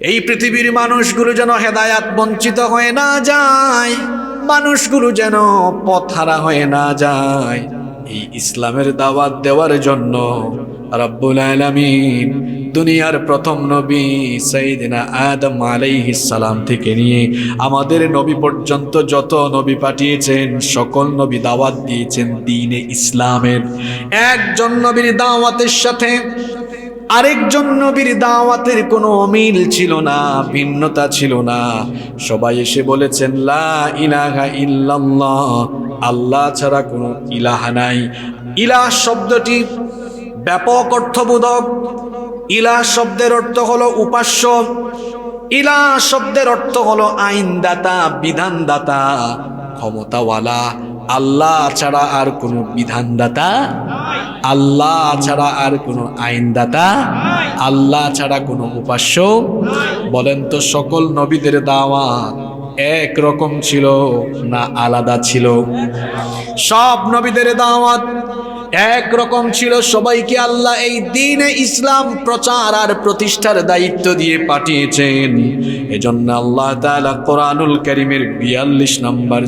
এই পৃথিবীর মানুষগুলো যেন হেদায়াত বঞ্চিত হয়ে না যায়, মানুষগুলো যেন পথহারা হয়ে না যায়। এই ইসলামের দাওয়াত দেওয়ার জন্য রব্বুল আলামিন দুনিয়ার প্রথম নবী সাইদিনা আদম সালাম থেকে নিয়ে আমাদের নবী পর্যন্ত যত নবী পাঠিয়েছেন, সকল নবী দাওয়াত দিয়েছেন দিনে ইসলামের। একজন নবীর দাওয়াতের সাথে আরেকজন নবীর দাওয়াতের কোনো অমিল ছিল না, ভিন্নতা ছিল না। সবাই এসে বলেছেন, লা ইলাহা ইল্লাল্লাহ, আল্লাহ ছাড়া কোনো ইলাহা নাই। ইলাহ শব্দটি ব্যাপক অর্থবোধক। ইলাহ শব্দের অর্থ হলো উপাস্য। ইলাহ শব্দের অর্থ হলো আইনদাতা, বিধানদাতা, ক্ষমতাওয়ালা। আল্লাহ ছাড়া আর কোনো বিধানদাতা আল্লাহ ছাড়া আর কোনো আইনদাতা আল্লাহ ছাড়া কোনো উপাস্য বলেন তো সকল নবীদের দাওয়াত এক রকম ছিল না আলাদা ছিল? সব নবীদের দাওয়াত এক রকম ছিল। সবাইকে আল্লাহ এই দিনে ইসলাম প্রচার আর প্রতিষ্ঠার দায়িত্ব দিয়ে পাঠিয়েছেন। এজন্য আল্লাহ কোরআনুল করিমের বিয়াল্লিশ নম্বর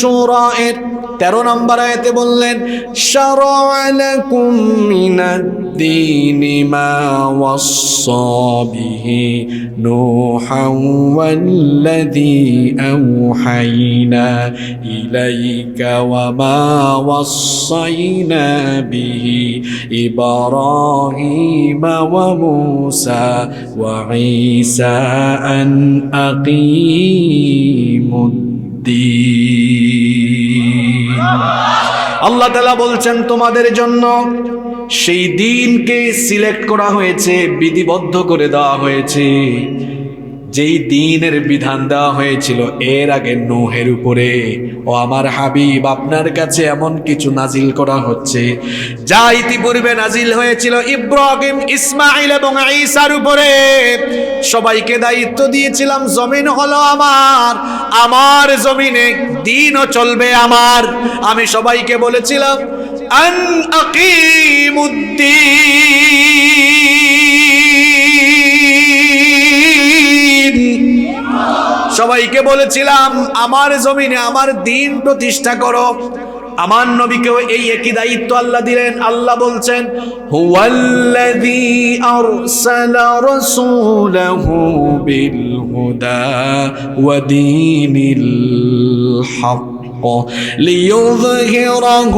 সোরা এর তেরো নম্বর আয়তে বললেন শরণকুম মিনাদ্দিনি মা ওয়াসসাবিহি নূহাও ওয়াল্লাযী আওহাইনা ইলাইকা ওয়া মা ওয়াসাইনা বিহি ইব্রাহিম ওয়া মূসা ওয়া ঈসা আন আকিমুদ্দিন আল্লাহ তালা বলছেন তোমাদের জন্য সেই দিনকে সিলেক্ট করা হয়েছে বিধিবদ্ধ করে দেওয়া হয়েছে। যেই দিনের বিধান দেওয়া হয়েছিল, এর আগে নোহের উপরে। ও আমার হাবিব, আপনার কাছে এমন কিছু নাজিল করা হচ্ছে, যা ইতিপূর্বে নাজিল হয়েছিল ইব্রাহিম ইসমাইল এবং ঈসার উপরে। সবাইকে দায়িত্ব দিয়েছিলাম, জমিন হলো আমার আমার জমিনে দিনও চলবে আমার। আমি সবাইকে বলেছিলাম, আন আকিমুদ্দিন সবাইকে বলেছিলাম, আমার জমিনে আমার দিন প্রতিষ্ঠা করো। আমার নবীকেও এই একই দায়িত্ব আল্লাহ দিলেন। আল্লাহ বলছেন, হুয়াল্লাযী আরসালা রাসূলাহু বিল হুদা ওয়া দীনিল হক। ليظهره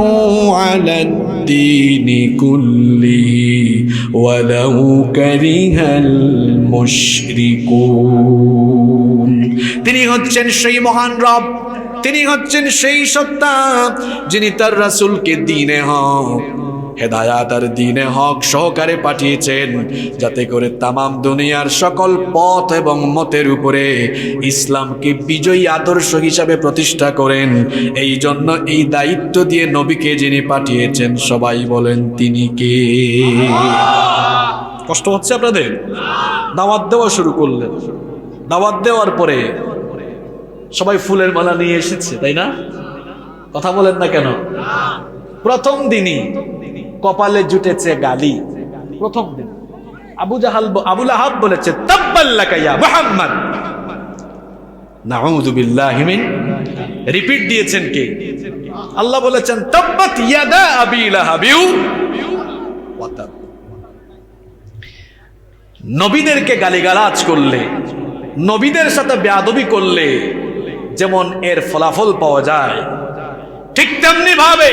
على الدين كله ولو كره المشركون তিনি হচ্ছেন সেই মহান রব তিনি হচ্ছেন সেই সত্তা যিনি তার রাসূলকে দিনে হক হেদায়াত আর দিনে হক সহকারে পাঠিয়েছেন যাতে করে তামাম দুনিয়ার সকল পথ এবং মতের উপরে ইসলামকে বিজয়ী আদর্শ হিসাবে প্রতিষ্ঠা করেন। এই জন্য এই দায়িত্ব দিয়ে নবীকে যিনি পাঠিয়েছেন, সবাই বলেন, তিনি কে? কষ্ট হচ্ছে আপনাদের? দাওয়াত দেওয়া শুরু করলেন। দাওয়াত দেওয়ার পরে সবাই ফুলের মালা নিয়ে এসেছে, তাই না? কথা বলেন না কেন? প্রথম দিনই কপালে জুটেছে গালি। প্রথম দিন। আবু জাহাল আবুল আহাব বলেছে রিপিট দিয়েছেন কে? আল্লাহ বলেছেন, তাব্বাত ইয়াদা আবি লাহাবিউ নবীদেরকে গালিগালাজ করলে, নবীদের সাথে বেয়াদবি করলে, যেমন এর ফলাফল পাওয়া যায়, ঠিক তেমনি ভাবে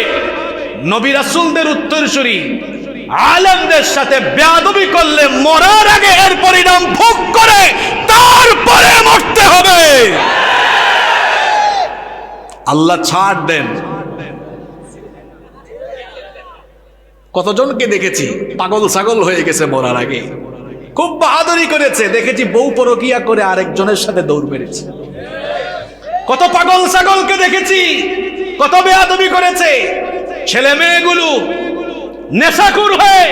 নবী রাসূলদের উত্তরসূরি। আলেমদের সাথে বেয়াদবি করলে মরার আগে এর পরিণাম ভোগ করে, তারপরে মরতে হবে। আল্লাহ ছাড় দেন। কতজনকে দেখেছি পাগল ছাগল হয়ে গেছে মরার আগে। খুব বাহাদুরি করেছে। দেখেছি বউ পরকিয়া করে আরেকজনের সাথে দৌড় মেরেছে। কত পাগল ছাগলকে দেখেছি, কত বেয়াদবি করেছে। ছেলে মেয়েগুলো নেশাকুর হয়ে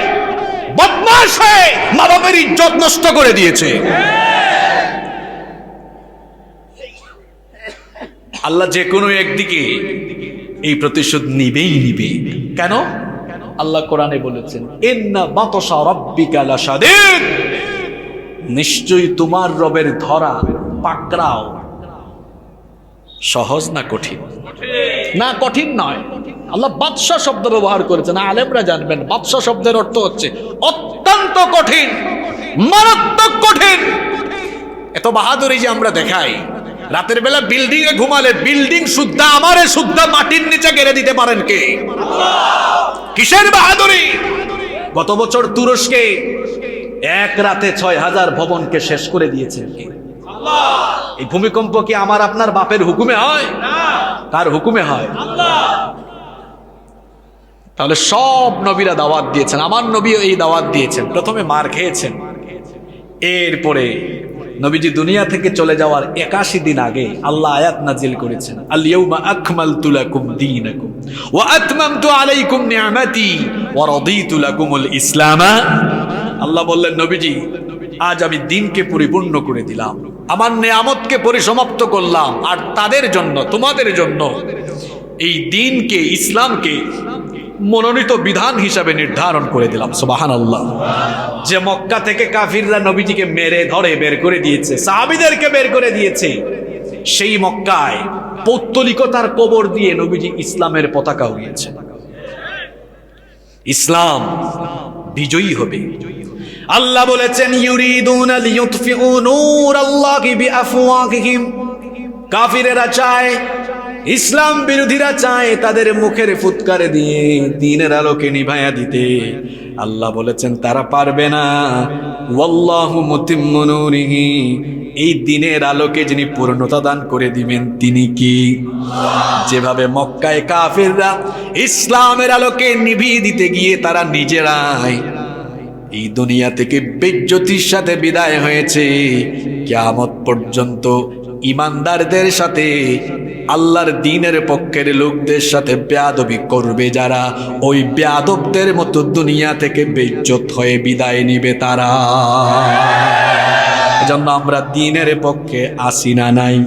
বদমাস হয়ে মা বাপের ইজ্জত নষ্ট করে দিয়েছে। আল্লাহ যে কোনো একদিকে এই প্রতিশোধ নিবেই নিবে। কেন? আল্লাহ কোরআনে বলেছেন নিশ্চয়ই তোমার রবের ধরা পাকড়াও সহজ না কঠিন? না, কঠিন নয়। আল্লাহ বাদশা শব্দ ব্যবহার করেছেন। আলেমরা জানবেন বাদশা শব্দের অর্থ হচ্ছে অত্যন্ত কঠিন, মারাত্মক কঠিন। এত বাহাদুরি যে আমরা দেখাই, রাতের বেলা বিল্ডিং এ ঘুমালে বিল্ডিং শুদ্ধা আমারে শুদ্ধা মাটির নিচে গেড়ে দিতে পারেন কে? কিসের বাহাদুরি? গত বছর তুরস্কে এক রাতে ছয় হাজার ভবনকে শেষ করে দিয়েছেন কে এই ভূমিকম্প কি আমার আপনার বাপের হুকুমে হয়? তার হুকুমে হয়? তাহলে সব নবীরা দাওয়াত দিয়েছেন। আমার নবীও এই দাওয়াত দিয়েছেন। প্রথমে মার খেয়েছেন। এরপরে নবীজি দুনিয়া থেকে চলে যাওয়ার একাশি দিন আগে আল্লাহ আয়াত নাজিল করেছেন। আল্লাহ বললেন, নবীজি, আজ আমি দিনকে পরিপূর্ণ করে দিলাম। আমার নেয়ামতকে পরিসমাপ্ত করলাম আর তাদের জন্য, তোমাদের জন্য এই দিনকে, ইসলামকে মনোনীত বিধান হিসাবে নির্ধারণ করে দিলাম সুবাহান আল্লাহ যে মক্কা থেকে কাফিররা নবীজিকে মেরে ধরে বের করে দিয়েছে, সাহাবিদেরকে বের করে দিয়েছে, সেই মক্কায় পৌত্তলিকতার কবর দিয়ে নবীজি ইসলামের পতাকা উড়িয়েছে ইসলাম বিজয়ী হবে। আল্লাহ বলেছেন, ইউরিদুনা লিইউতফিউ নূরাল্লাহি বিআফওয়াহিহিম কাফিরেরা চায়, ইসলাম বিরোধীরা চায় তাদের মুখের ফুৎকারে দিয়ে দিনের আলোকে নিভায়া দিতে। আল্লাহ বলেছেন, তারা পারবে না। ওয়াল্লাহু মুতিম্মু নূরিহি। এই দিনের আলোকে যিনি পূর্ণতা দান করে দিবেন, তিনি কি? যেভাবে মক্কায় কাফিররা ইসলামের আলোকে নিভিয়ে দিতে গিয়ে তারা নিজেরাই এই দুনিয়া থেকে বেজ্জতির সাথে বিদায় হয়েছে। কিয়ামত পর্যন্ত ইমানদারদের সাথে, আল্লাহর দিনের পক্ষের লোকদের সাথে বেয়াদবি করবে যারা। ওই বেয়াদবদের মতো দুনিয়া থেকে বেজ্জত হয়ে বিদায় নিবে তারা। এজন্য আমরা দিনের পক্ষে আসি না নাই।